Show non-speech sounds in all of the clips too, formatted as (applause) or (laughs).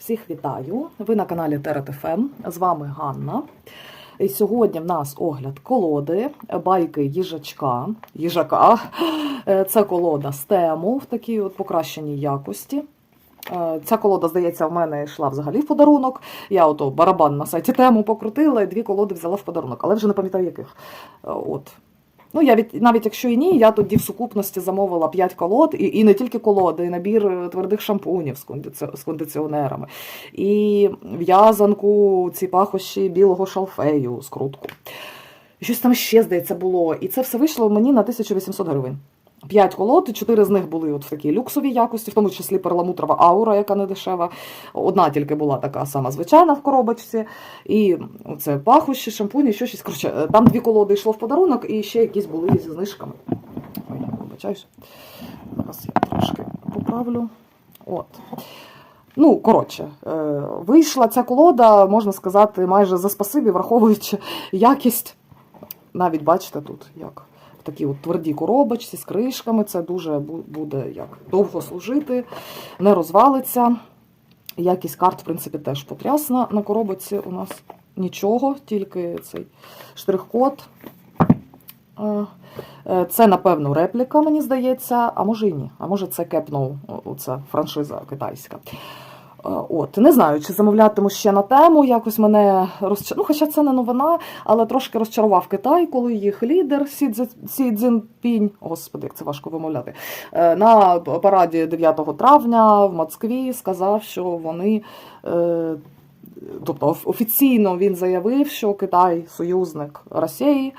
Всіх вітаю! Ви на каналі ТРТФМ. З вами Ганна. І сьогодні в нас огляд колоди, байки їжачка. їжака. Це колода з тему в такій от покращеній якості. Е, Ця колода, здається, в мене йшла взагалі в подарунок. Я ото барабан на сайті тему покрутила і дві колоди взяла в подарунок, але вже не пам'ятаю яких. Е, От. Ну, я від, навіть якщо і ні, я тоді в сукупності замовила 5 колод, і, і не тільки колоди, і набір е, твердих шампунів з, кондиці- з кондиціонерами, і в'язанку, ці пахощі білого шалфею, скрутку. І щось там ще, здається, було. І це все вийшло мені на 1800 гривень. П'ять колод, чотири з них були от в такій люксовій якості, в тому числі перламутрова аура, яка не дешева. Одна тільки була така сама звичайна в коробочці. І це пахощі, шампуні, що щось. Коротше, е, там дві колоди йшло в подарунок, і ще якісь були зі знижками. Ой, я вибачаюсь. Зараз я трошки поправлю. От. Ну, коротше, е, вийшла ця колода, можна сказати, майже за спасибі, враховуючи якість. Навіть бачите тут, як такій от твердій коробочці з кришками. Це дуже буде як довго служити, не розвалиться. Якість карт, в принципі, теж потрясна. На коробочці у нас нічого, тільки цей штрих-код. Е, Це, напевно, репліка, мені здається, а може і ні. А може це Кепноу, це франшиза китайська. Е, От, не знаю, чи замовлятиму ще на тему. Якось мене розчар... Ну, хоча це не новина, але трошки розчарував Китай, коли їх лідер Сі, Сі Цзінпінь, господи, як це важко вимовляти, е, на параді 9 травня в Москві сказав, що вони. е, Тобто офіційно він заявив, що Китай союзник Росії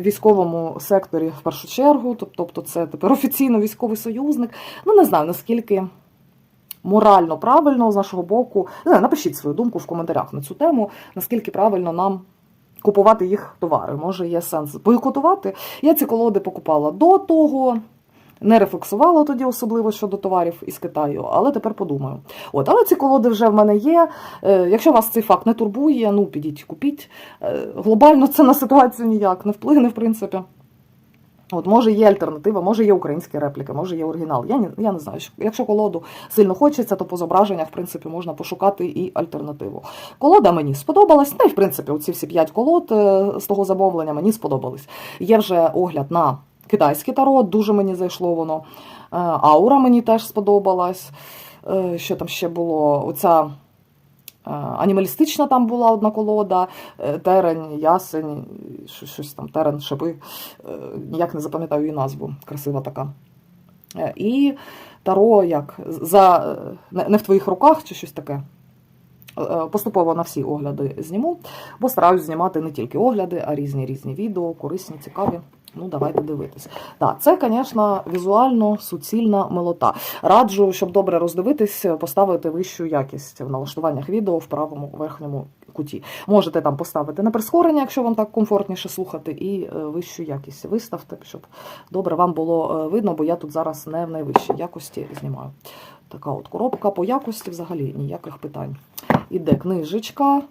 військовому секторі в першу чергу. Тоб- Тобто, це тепер офіційно військовий союзник. Ну не знаю наскільки морально правильно з нашого боку. Не знаю, напишіть свою думку в коментарях на цю тему, наскільки правильно нам. Купувати їх товари, може є сенс бойкотувати. Я ці колоди покупала до того, не рефлексувала тоді особливо щодо товарів із Китаю, але тепер подумаю. От, але ці колоди вже в мене є. Е, якщо вас цей факт не турбує, ну підіть купіть. Е, глобально це на ситуацію ніяк не вплине, в принципі. От, може, є альтернатива, може є українські репліки, може є оригінал. Я не, я не знаю. Якщо колоду сильно хочеться, то по зображеннях, в принципі, можна пошукати і альтернативу. Колода мені сподобалась. Ну і в принципі, оці всі п'ять колод е, з того замовлення мені сподобались. Є вже огляд на китайський таро, дуже мені зайшло воно. Е, Аура мені теж сподобалась. Е, Що там ще було? Оця. Анімалістична там була одна колода, е, терень, ясень, щось там, терен, шиби. Е, Ніяк не запам'ятаю її назву, красива така. Е, І таро як за не в твоїх руках чи щось таке. Поступово на всі огляди зніму, бо стараюсь знімати не тільки огляди, а різні різні відео, корисні, цікаві. Ну, давайте дивитись. Так, це, звісно, візуально суцільна милота. Раджу, щоб добре роздивитись, поставити вищу якість в налаштуваннях відео в правому верхньому куті. Можете там поставити на прискорення, якщо вам так комфортніше слухати, і е, вищу якість виставте, щоб добре вам було е, видно, бо я тут зараз не в найвищій якості знімаю. Така от коробка по якості взагалі ніяких питань. Іде книжечка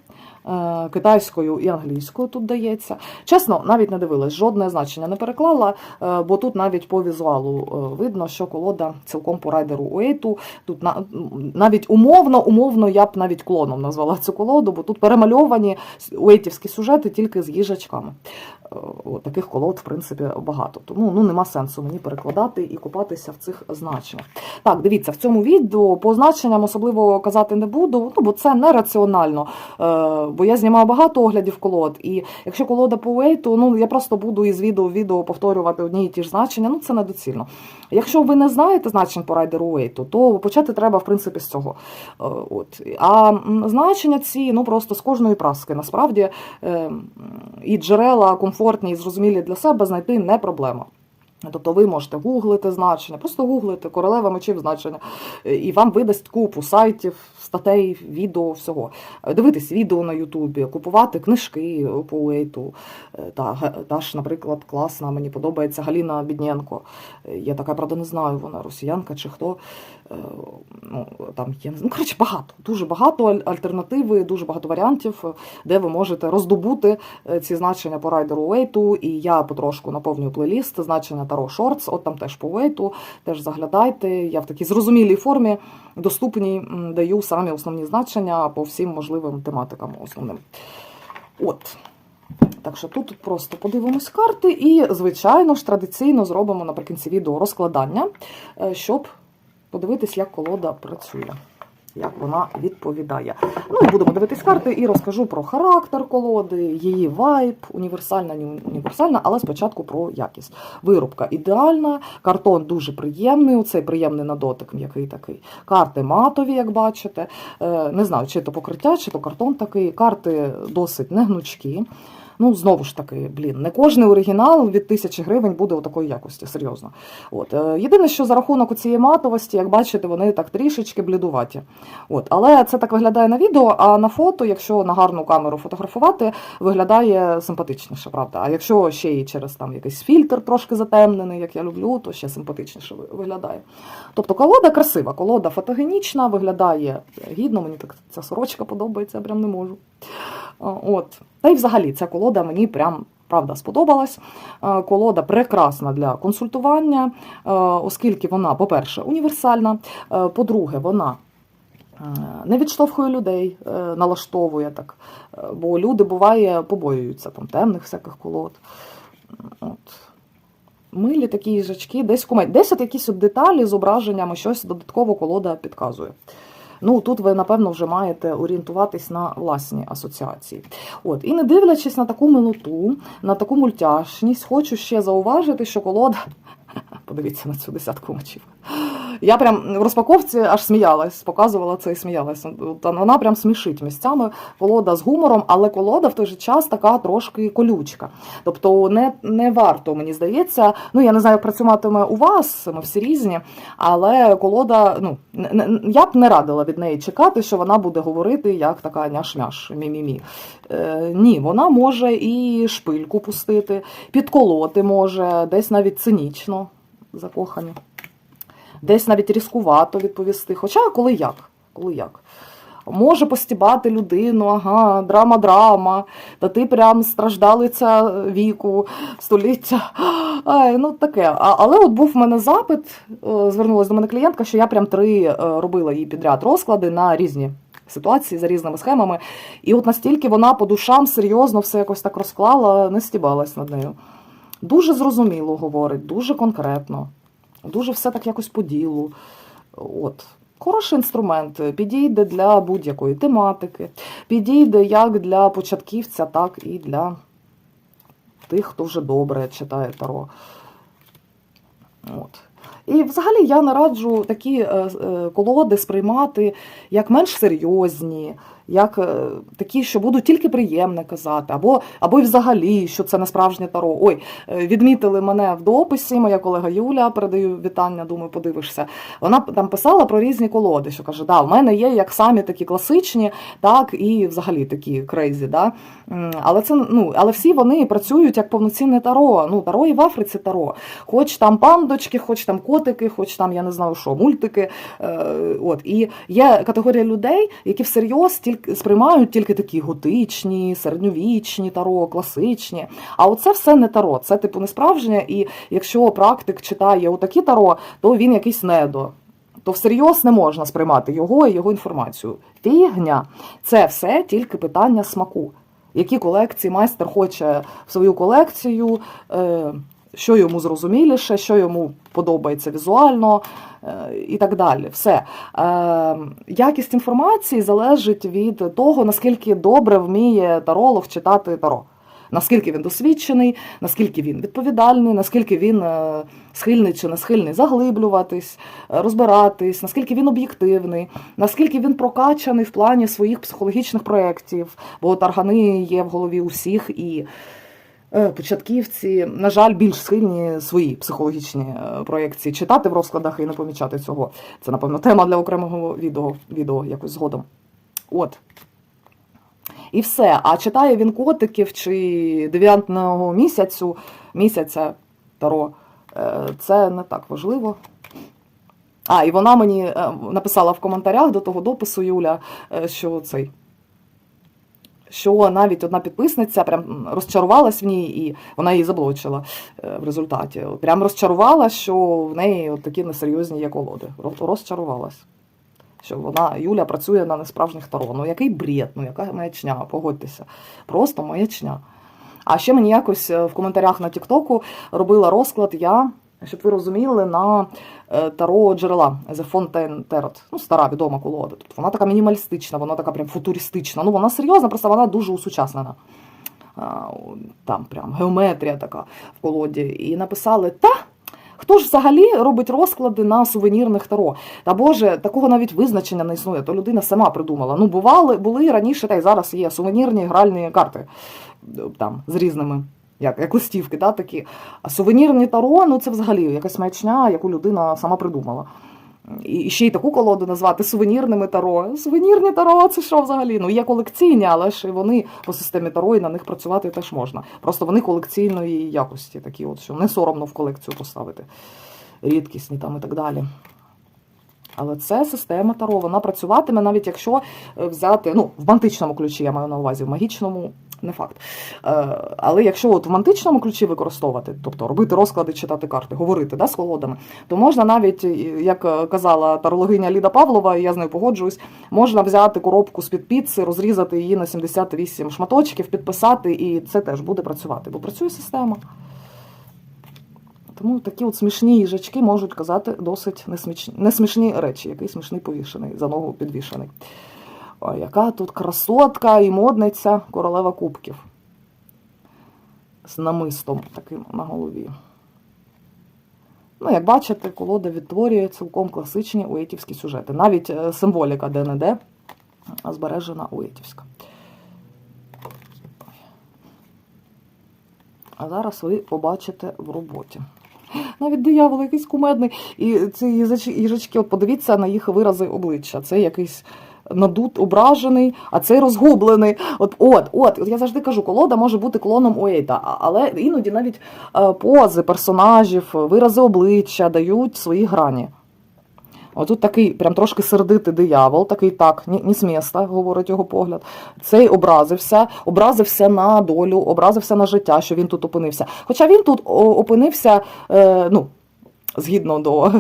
китайською і англійською тут дається. Чесно, навіть не дивилась, жодне значення не переклала, е, бо тут навіть по візуалу е, видно, що колода цілком по райдеру Уейту. Тут навіть умовно, умовно я б навіть клоном назвала цю колоду, бо тут перемальовані уейтівські сюжети тільки з їжачками. Е, от Таких колод, в принципі, багато. Тому ну, нема сенсу мені перекладати і купатися в цих значеннях. Так, дивіться, в цьому відео по значенням особливо казати не буду, ну, бо це нераціонально. Бо я знімаю багато оглядів колод, і якщо колода по уейту, ну я просто буду із відео в відео повторювати одні і ті ж значення, ну це недоцільно. Якщо ви не знаєте значень по райдеру уейту, то почати треба, в принципі, з цього. Е, от. А значення ці ну просто з кожної праски. Насправді е, і джерела комфортні і зрозумілі для себе знайти не проблема. Тобто ви можете гуглити значення, просто гуглити королева мечів значення, е, і вам видасть купу сайтів, статей, відео, всього. Е, Дивитись відео на Ютубі, купувати книжки по. Е, Та, та ж, наприклад, класна, мені подобається Галіна Біднєнко. Е, Я така, правда, не знаю, вона росіянка чи хто. Е, ну, там є, ну, коротше, багато, дуже багато альтернативи, дуже багато варіантів, е, де ви можете роздобути е, ці значення по райдеру Уейту. І я потрошку наповнюю плейліст значення Таро Шортс, от там теж по Уейту, теж заглядайте. Я в такій зрозумілій формі доступній даю самі основні значення по всім можливим тематикам основним. От. Так що тут просто подивимось карти і, звичайно ж, традиційно зробимо наприкінці відео розкладання, щоб подивитись, як колода працює, як вона відповідає. Ну і будемо дивитись карти і розкажу про характер колоди, її вайб, універсальна, не універсальна, але спочатку про якість. Вирубка ідеальна, картон дуже приємний, оцей приємний на дотик, м'який такий. Карти матові, як бачите. Е, Не знаю, чи то покриття, чи то картон такий. Карти досить негнучкі. Ну, знову ж таки, блін, не кожний оригінал від тисячі гривень буде у такої якості, серйозно. От. е, Єдине, що за рахунок цієї матовості, як бачите, вони так трішечки блідуваті. От. Але це так виглядає на відео, а на фото, якщо на гарну камеру фотографувати, виглядає симпатичніше, правда. А якщо ще й через там якийсь фільтр трошки затемнений, як я люблю, то ще симпатичніше виглядає. Тобто колода красива, колода фотогенічна, виглядає гідно, мені так ця сорочка подобається, я прям не можу. А, От. Та й взагалі ця колода мені прям. Правда, сподобалась. Е, Колода прекрасна для консультування, е, оскільки вона, по-перше, універсальна. е, По-друге, вона е, не відштовхує людей, е, налаштовує так. Е, Бо люди буває побоюються там темних всяких колод. От. Милі такі їжачки, десь кумедь. Десь от якісь от деталі зображеннями, щось додатково колода підказує. Ну, тут ви, напевно, вже маєте орієнтуватись на власні асоціації. От, і не дивлячись на таку милоту, на таку мультяшність, хочу ще зауважити, що колода. (laughs) Подивіться на цю десятку мечів. Я прям в розпаковці аж сміялась, показувала це і сміялась. Вона прям смішить місцями. Колода з гумором, але колода в той же час така трошки колючка. Тобто не, не варто, мені здається. Ну я не знаю, як працюватиме у вас, ми всі різні, але колода, ну я б не радила від неї чекати, що вона буде говорити як така няш-мяш, мі-мі-мі. Е, ні, вона може і шпильку пустити, підколоти може, десь навіть цинічно закохані, десь навіть різкувато відповісти. Хоча коли як? Коли як? Може постібати людину, ага, драма-драма, та ти прям страждалиця віку, століття. Ай, ну таке. А, але от був в мене запит, е, звернулася до мене клієнтка, що я прям три е, робила їй підряд розклади на різні ситуації за різними схемами. І от настільки вона по душам серйозно все якось так розклала, не стібалась над нею. Дуже зрозуміло говорить, дуже конкретно, дуже все так якось по ділу. От. Хороший інструмент, підійде для будь-якої тематики, підійде як для початківця, так і для тих, хто вже добре читає таро. От. І взагалі я нараджу такі е, е, колоди сприймати як менш серйозні, як е, такі, що будуть тільки приємне казати, або, або взагалі, що це не справжнє таро. Ой, е, відмітили мене в дописі, моя колега Юля, передаю вітання, думаю, подивишся. Вона там писала про різні колоди, що каже, да, в мене є як самі такі класичні, так і взагалі такі крейзі. Да? Але це ну, але всі вони працюють як повноцінне таро. Ну, таро і в Африці таро. Хоч там пандочки, хоч там котики, хоч там я не знаю що, мультики. Е, от. І є категорія людей, які всерйоз тільки сприймають тільки такі готичні, середньовічні таро, класичні. А оце все не таро, це типу не справжнє. І якщо практик читає отакі таро, то він якийсь недо. То всерйоз не можна сприймати його і його інформацію. Фігня. Це все тільки питання смаку. Які колекції майстер хоче в свою колекцію, е, що йому зрозуміліше, що йому подобається візуально е, і так далі. Все. Е, Якість інформації залежить від того, наскільки добре вміє таролог читати таро. Наскільки він досвідчений, наскільки він відповідальний, наскільки він е, схильний чи не схильний заглиблюватись, розбиратись, наскільки він об'єктивний, наскільки він прокачаний в плані своїх психологічних проєктів, бо таргани є в голові усіх і початківці, на жаль, більш схильні свої психологічні е, проєкції читати в розкладах і не помічати цього. Це, напевно, тема для окремого відео, відео якось згодом. От. І все. А читає він котиків чи дев'ятного місяцю, місяця Таро. Е, Це не так важливо. А, і вона мені е, написала в коментарях до того допису Юля, е, що цей. Що навіть одна підписниця прям розчарувалась в ній, і вона її заблочила е, в результаті. Прям розчарувала, що в неї от такі несерйозні є колоди. Розчарувалась. Що вона, Юля, працює на несправжніх таро. Ну який бред, ну яка маячня, погодьтеся. Просто маячня. А ще мені якось е, в коментарях на Тіктоку робила розклад я, щоб ви розуміли, на е, таро джерела The Fontaine Tarot. Ну, стара відома колода. Тобто вона така мінімалістична, вона така прям футуристична. Ну, вона серйозна, просто вона дуже усучаснена. Там прям геометрія така в колоді. І написали: та. Хто ж взагалі робить розклади на сувенірних таро? Та Боже, такого навіть визначення не існує, то людина сама придумала. Ну, бували, були раніше, та й зараз є сувенірні гральні карти там з різними, як, як листівки, да, такі. А сувенірні таро, ну це взагалі якась маячня, яку людина сама придумала. І ще й таку колоду назвати сувенірними таро. Сувенірні таро, це що взагалі? Ну, є колекційні, але ж і вони по системі таро і на них працювати теж можна. Просто вони колекційної якості, такі, от, що не соромно в колекцію поставити. Рідкісні там і так далі. Але це система Таро, вона працюватиме, навіть якщо е, взяти, ну, в мантичному ключі, я маю на увазі, в магічному не факт. Е, Але якщо от в мантичному ключі використовувати, тобто робити розклади, читати карти, говорити да, з колодами, то можна навіть, е, як е, казала тарологиня Ліда Павлова, і я з нею погоджуюсь, можна взяти коробку з-під піци, розрізати її на 78 шматочків, підписати, і це теж буде працювати, бо працює система. Тому такі от смішні їжачки можуть казати досить несмішні, несмішні речі, який смішний повішений, за ногу підвішений. Ой, яка тут красотка і модниця королева кубків. З намистом таким на голові. Ну, як бачите, колода відтворює цілком класичні уєтівські сюжети. Навіть е, символіка де-не-де збережена уєтівська. А зараз ви побачите в роботі. Навіть диявол якийсь кумедний. І ці їжачки, от подивіться на їх вирази обличчя. Це якийсь надут, ображений, а цей розгублений. От, от, от, от я завжди кажу, колода може бути клоном Уейта, але іноді навіть е, пози персонажів, вирази обличчя дають свої грані. Отут такий прям трошки сердитий диявол, такий так, ні, з міста, говорить його погляд. Цей образився, образився на долю, образився на життя, що він тут опинився. Хоча він тут опинився, е, ну, згідно до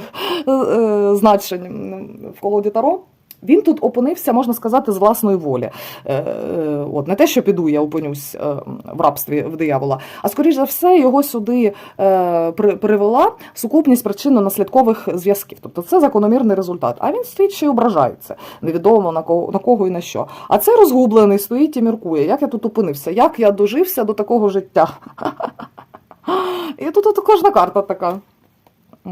е, значень в колоді Таро, він тут опинився, можна сказати, з власної волі. Е, е, От, не те, що піду, я опинюсь е, в рабстві в диявола, а скоріш за все, його сюди привела сукупність причинно-наслідкових зв'язків. Тобто це закономірний результат. А він стоїть ще й ображається. Невідомо на кого, на кого і на що. А це розгублений стоїть і міркує, як я тут опинився, як я дожився до такого життя. (laughs) І тут кожна карта така.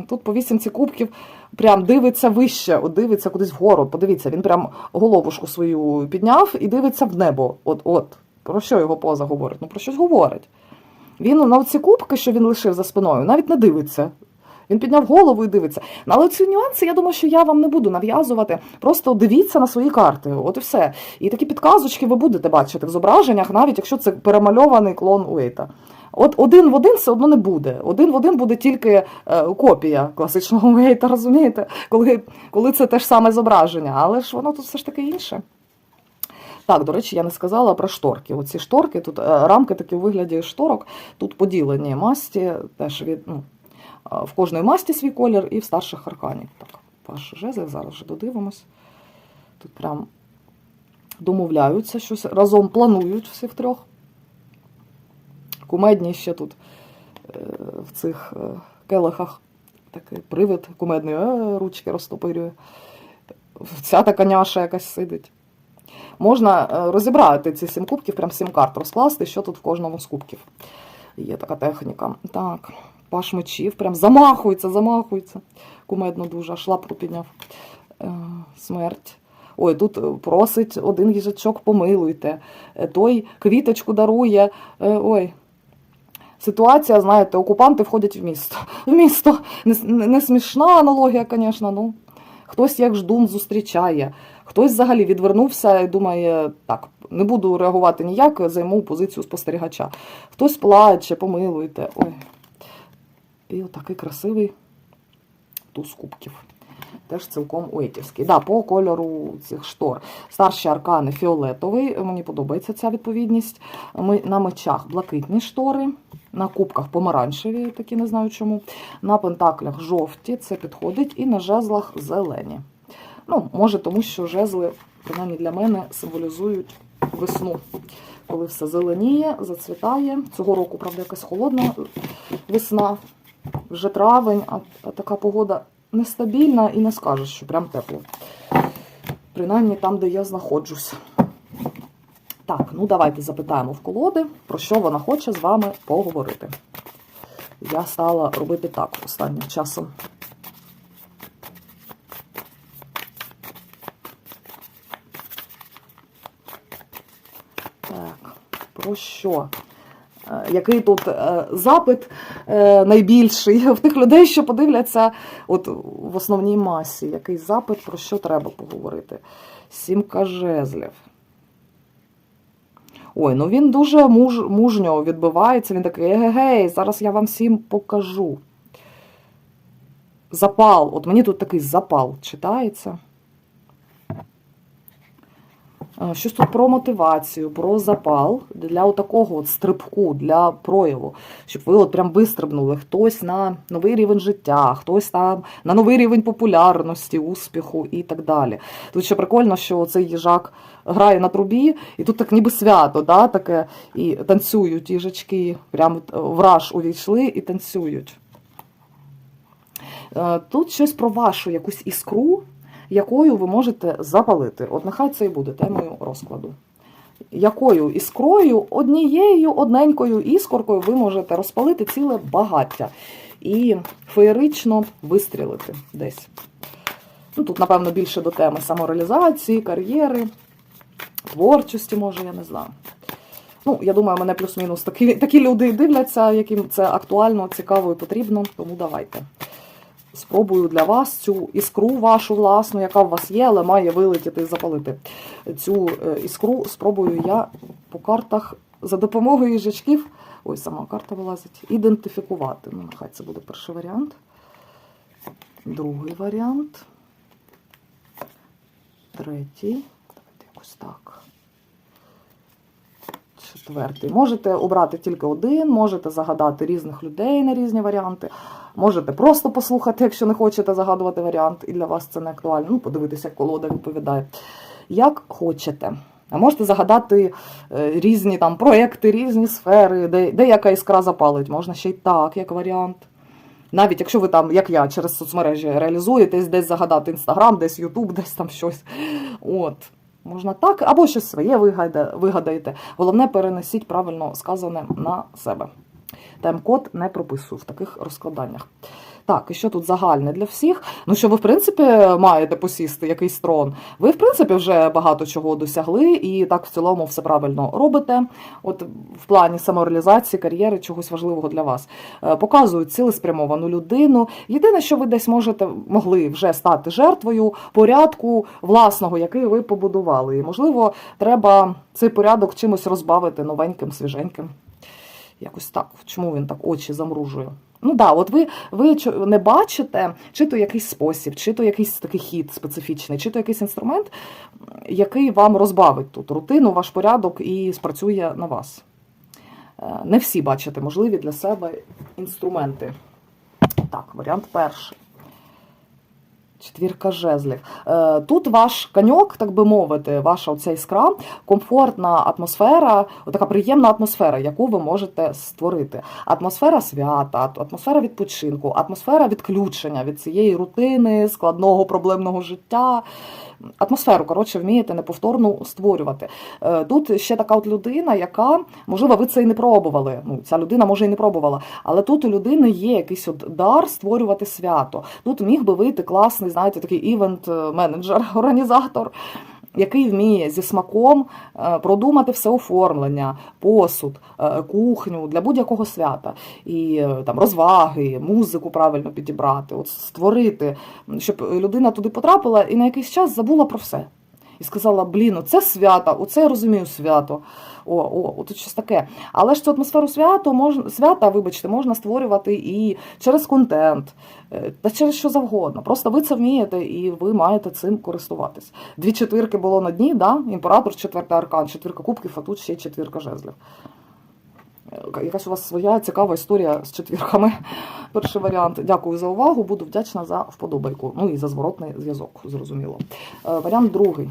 Тут по вісімці кубків прям дивиться вище, от дивиться кудись вгору. Подивіться, він прям головушку свою підняв і дивиться в небо. От, от. Про що його поза говорить? Ну про щось говорить. Він на ці кубки, що він лишив за спиною, навіть не дивиться. Він підняв голову і дивиться. Ну, Але ці нюанси, я думаю, що я вам не буду нав'язувати. Просто дивіться на свої карти. От і все. І такі підказочки ви будете бачити в зображеннях, навіть якщо це перемальований клон Уейта. От один в один все одно не буде. Один в один буде тільки е, копія класичного Уейта, розумієте? Коли, коли це те ж саме зображення, але ж воно тут все ж таки інше. Так, до речі, я не сказала про шторки. Оці шторки, тут е, рамки такі у вигляді шторок, тут поділені масті, теж від, ну, е, в кожної масті свій колір і в старших арканів. Так, ваш жезл, зараз вже додивимось. Тут прям домовляються, щось разом планують всіх трьох. Кумедні ще тут е, в цих е, келихах такий привид кумедний, е, ручки розтопирює. Ця така няша якась сидить. Можна розібрати ці сім кубків, прям сім карт розкласти, що тут в кожному з кубків. Є така техніка. Так, паш мечів, прям замахується, замахується. Кумедно дуже, аж лапку підняв. Смерть. Ой, тут просить один їжачок, помилуйте. Той квіточку дарує. Ой. Ситуація, знаєте, окупанти входять в місто. (laughs) В місто. Не, не, смішна аналогія, звісно, ну. Хтось як ждун зустрічає, хтось взагалі відвернувся і думає, так, не буду реагувати ніяк, займу позицію спостерігача. Хтось плаче, помилуйте. Ой. І отакий красивий туз кубків. Теж цілком уетівський. Да, по кольору цих штор. Старші аркани фіолетовий. Мені подобається ця відповідність. Ми на мечах блакитні штори, на кубках помаранчеві, такі не знаю чому. На пентаклях жовті, це підходить, і на жезлах зелені. Ну, може, тому що жезли, принаймні для мене, символізують весну. Коли все зеленіє, зацвітає. Цього року, правда, якась холодна весна, вже травень, а, така погода нестабільна і не скажеш, що прям тепло. Принаймні там, де я знаходжусь. Так, ну давайте запитаємо в колоди, про що вона хоче з вами поговорити. Я стала робити так останнім часом. Так, про що? Е, Який тут е, запит е, найбільший (laughs) в тих людей, що подивляться от в основній масі? Який запит, про що треба поговорити? Сімка жезлів. Ой, ну він дуже муж, мужньо відбивається. Він такий, егегей, зараз я вам всім покажу. Запал. От мені тут такий запал читається. Е, Щось тут про мотивацію, про запал для такого от стрибку, для прояву, щоб ви от прям вистрибнули хтось на новий рівень життя, хтось там на новий рівень популярності, успіху і так далі. Тут ще прикольно, що цей їжак грає на трубі, і тут так ніби свято, да, таке, і танцюють їжачки, прямо в раж увійшли і танцюють. Е, Тут щось про вашу якусь іскру, якою ви можете запалити. От нехай це і буде темою розкладу. Якою іскрою, однією одненькою іскоркою ви можете розпалити ціле багаття і феєрично вистрілити десь. Ну, Тут, напевно, більше до теми самореалізації, кар'єри, творчості, може, я не знаю. Ну, я думаю, мене плюс-мінус такі, такі люди дивляться, яким це актуально, цікаво і потрібно, тому давайте спробую для вас цю іскру вашу власну, яка у вас є, але має вилетіти і запалити. Цю е, іскру спробую я по картах за допомогою їжачків. Ой, сама карта вилазить. Ідентифікувати. Ну, нехай це буде перший варіант. Другий варіант. Третій. Давайте якось так. Четвертий. Можете обрати тільки один, можете загадати різних людей на різні варіанти. Можете просто послухати, якщо не хочете загадувати варіант, і для вас це не актуально. Ну, подивитися, як колода відповідає. Як хочете. А можете загадати е, різні там проекти, різні сфери, де, де яка іскра запалить. Можна ще й так, як варіант. Навіть якщо ви там, як я, через соцмережі реалізуєтесь, десь загадати інстаграм, десь Ютуб, десь там щось. От. Можна так, або щось своє вигадаєте. Головне, перенесіть правильно сказане на себе. Тайм-код не прописую в таких розкладаннях. Так, і що тут загальне для всіх? Ну, що ви, в принципі, маєте посісти якийсь трон. Ви, в принципі, вже багато чого досягли, і так в цілому все правильно робите. От в плані самореалізації, кар'єри, чогось важливого для вас. Е, Показують цілеспрямовану людину. Єдине, що ви десь можете могли вже стати жертвою порядку власного, який ви побудували. І, можливо, треба цей порядок чимось розбавити новеньким, свіженьким. Якось так. Чому він так очі замружує? Ну да, от ви, ви не бачите, чи то якийсь спосіб, чи то якийсь такий хід специфічний, чи то якийсь інструмент, який вам розбавить тут рутину, ваш порядок і спрацює на вас. Е, Не всі бачите можливі для себе інструменти. Так, варіант перший. Четвірка жезлів. Е, Тут ваш каньок, так би мовити, ваша оця іскра, комфортна атмосфера, така приємна атмосфера, яку ви можете створити. Атмосфера свята, атмосфера відпочинку, атмосфера відключення від цієї рутини, складного проблемного життя. Атмосферу, коротше, вмієте неповторну створювати. Е, Тут ще така от людина, яка, можливо, ви це і не пробували. Ну, ця людина може і не пробувала, але тут у людини є якийсь от дар створювати свято. Тут міг би вийти класний, знаєте, такий івент-менеджер, (laughs) організатор. Який вміє зі смаком е, продумати все оформлення, посуд, е, кухню для будь-якого свята, і е, там розваги, музику правильно підібрати, от створити, щоб людина туди потрапила і на якийсь час забула про все. і сказала: блін, оце свято, оце я розумію свято. О, о, от щось таке. Але ж цю атмосферу свято можна свята, вибачте, можна створювати і через контент, е, та через що завгодно. Просто ви це вмієте і ви маєте цим користуватись. Дві четвірки було на дні, да? імператор, четвертий аркан, четвірка кубків, а тут ще четвірка жезлів. Е, Якась у вас своя цікава історія з четвірками. (laughs) Перший варіант. Дякую за увагу. Буду вдячна за вподобайку. Ну і за зворотний зв'язок, зрозуміло. Е, Варіант другий.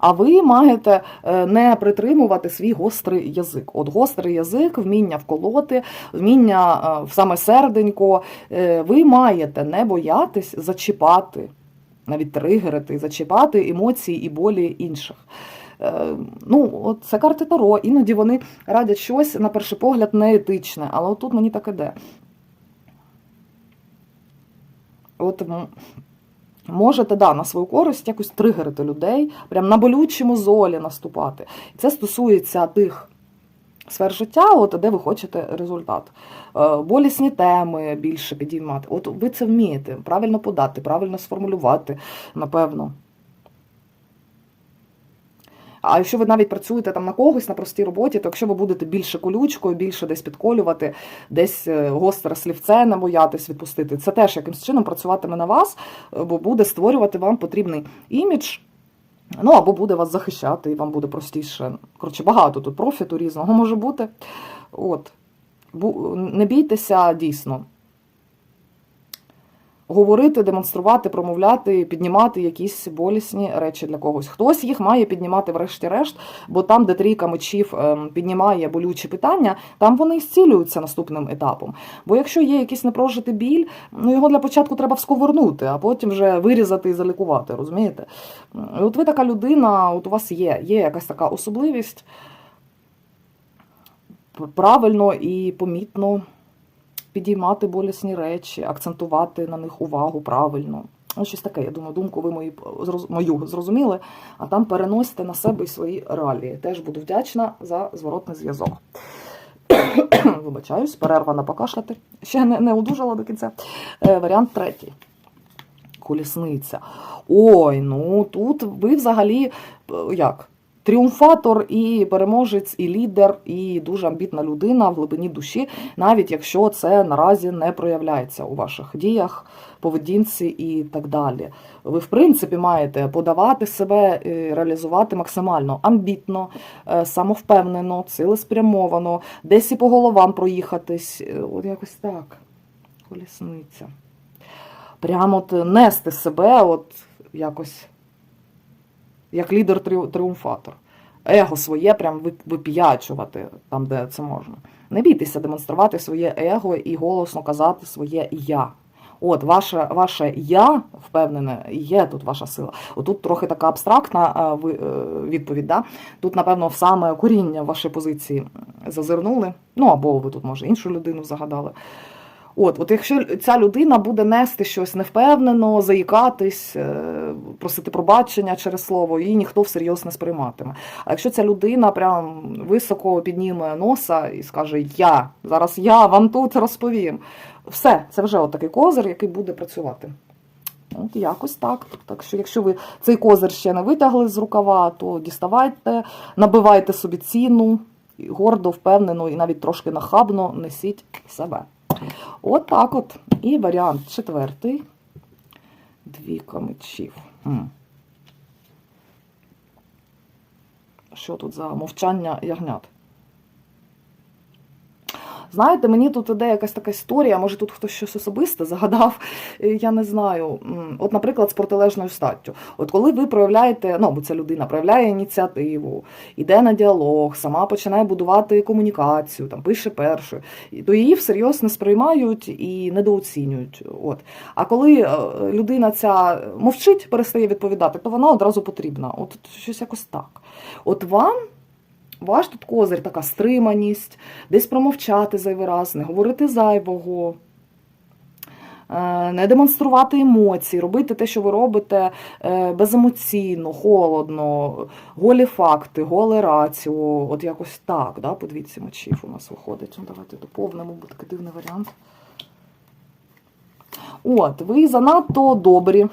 А ви маєте е, не притримувати свій гострий язик. От гострий язик, вміння вколоти, вміння е, в саме серденько. Е, Ви маєте не боятись зачіпати, навіть тригерити, зачіпати емоції і болі інших. Ну, от це карти Таро. Іноді вони радять щось, на перший погляд, неетичне, але от тут мені так іде. От можете да, на свою користь якось тригерити людей, прям на болючому золі наступати. І це стосується тих сфер життя, от, де ви хочете результат. Е, Болісні теми більше підіймати. От ви це вмієте правильно подати, правильно сформулювати, напевно. А якщо ви навіть працюєте там на когось на простій роботі, то якщо ви будете більше колючкою, більше десь підколювати, десь е, гостре слівце не боятись відпустити, це теж якимсь чином працюватиме на вас, е, бо буде створювати вам потрібний імідж. Ну або буде вас захищати, і вам буде простіше. Коротше, багато тут профіту різного може бути. От. Не бійтеся дійсно. Говорити, демонструвати, промовляти, піднімати якісь болісні речі для когось. Хтось їх має піднімати врешті-решт, бо там, де трійка мечів ем, піднімає болючі питання, там вони і зцілюються наступним етапом. Бо якщо є якийсь непрожитий біль, ну його для початку треба всковернути, а потім вже вирізати і залікувати, розумієте? От ви така людина, от у вас є, є якась така особливість правильно і помітно підіймати болісні речі, акцентувати на них увагу правильно. Ось щось таке, я думаю, думку ви зроз- мою зрозуміли, а там переносите на себе і свої реалії. Теж буду вдячна за зворотний зв'язок. (coughs) Вибачаюсь, перерва на покашляти. Ще не, не одужала до кінця. Е, варіант третій. Колісниця. Ой, ну тут ви взагалі е, як? Тріумфатор і переможець, і лідер, і дуже амбітна людина в глибині душі, навіть якщо це наразі не проявляється у ваших діях, поведінці і так далі. Ви, в принципі, маєте подавати себе, і реалізувати максимально амбітно, е, самовпевнено, цілеспрямовано, десь і по головам проїхатись. Е, От якось так. Колісниця. Прямо от нести себе, от якось як лідер тріу- тріумфатор. Его своє прям ви- вип'ячувати там, де це можна. Не бійтеся демонструвати своє его і голосно казати своє я. От, ваше, ваше я, впевнене, є тут ваша сила. Отут трохи така абстрактна е, відповідь. Да? Тут, напевно, в саме коріння вашої позиції зазирнули. Ну, або ви тут, може, іншу людину загадали. От, от якщо ця людина буде нести щось невпевнено, заїкатись, е, просити пробачення через слово, її ніхто всерйоз не сприйматиме. А якщо ця людина прям високо підніме носа і скаже Я, зараз я вам тут розповім. Все, це вже от такий козир, який буде працювати. От якось так. Так що, якщо ви цей козир ще не витягли з рукава, то діставайте, набивайте собі ціну, гордо, впевнено і навіть трошки нахабно несіть себе. От так от. І варіант четвертий. Двійка мечів. Що тут за мовчання ягнят? Знаєте, мені тут іде якась така історія, може тут хтось щось особисте загадав, (laughs) я не знаю. От, наприклад, з протилежною статтю. От коли ви проявляєте, ну або ця людина проявляє ініціативу, йде на діалог, сама починає будувати комунікацію, там пише першою, то її всерйоз не сприймають і недооцінюють. От. А коли е, людина ця мовчить, перестає відповідати, то вона одразу потрібна. От щось якось так. От вам. Ваш тут козир така стриманість, десь промовчати зайвий раз, не говорити зайвого, е, не демонструвати емоції, робити те, що ви робите е, беземоційно, холодно, голі факти, голе раціо, от якось так, да, по двійці мечів у нас виходить. Ну, давайте доповнимо, бо такий дивний варіант. От, ви занадто добрі,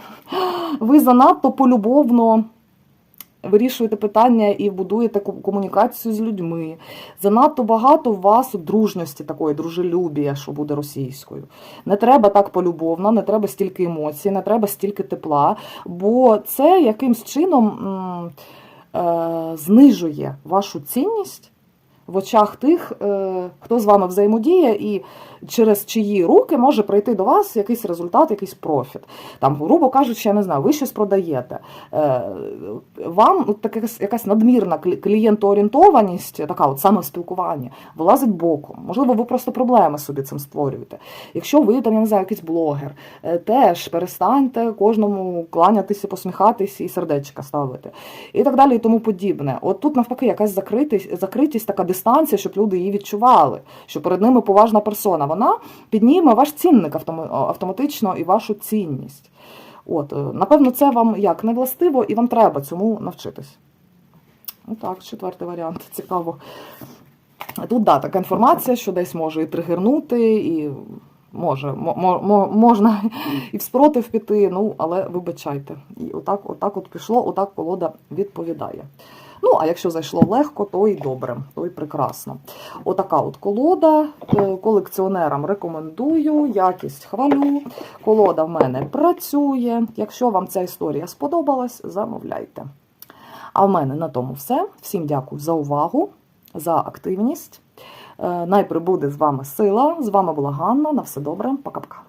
ви занадто полюбовно вирішуєте питання і будуєте комунікацію з людьми. Занадто багато у вас дружності такої, дружелюбія, що буде російською. Не треба так полюбовно, не треба стільки емоцій, не треба стільки тепла, бо це якимсь чином е, знижує вашу цінність в очах тих, е, хто з вами взаємодіє, і через чиї руки може прийти до вас якийсь результат, якийсь профіт. Там, грубо кажучи, я не знаю, ви щось продаєте. Е, Вам от таке якась- надмірна клієнтоорієнтованість, така от самоспілкування, вилазить боком. Можливо, ви просто проблеми собі цим створюєте. Якщо ви там, я не знаю, якийсь блогер, е, теж перестаньте кожному кланятися, посміхатися і сердечка ставити. І так далі, і тому подібне. От тут навпаки якась закритість, закритість, така дистанція, щоб люди її відчували, що перед ними поважна персона. Вона підніме ваш цінник автоматично і вашу цінність. От, е, напевно, це вам як не властиво, і вам треба цьому навчитись. Ну так, четвертий варіант, (laughs) цікаво. Тут да, така інформація, що десь може і тригернути, і може, мо- мо- мо- можна (laughs) і в спротив піти, ну, але вибачайте. І отак, отак от пішло, отак колода відповідає. Ну, а якщо зайшло легко, то і добре, то і прекрасно. Отака от колода. Е, Колекціонерам рекомендую, якість хвалю. Колода в мене працює. Якщо вам ця історія сподобалась, замовляйте. А в мене на тому все. Всім дякую за увагу, за активність. Е, Най з вами сила. З вами була Ганна. На все добре. Пока-пока.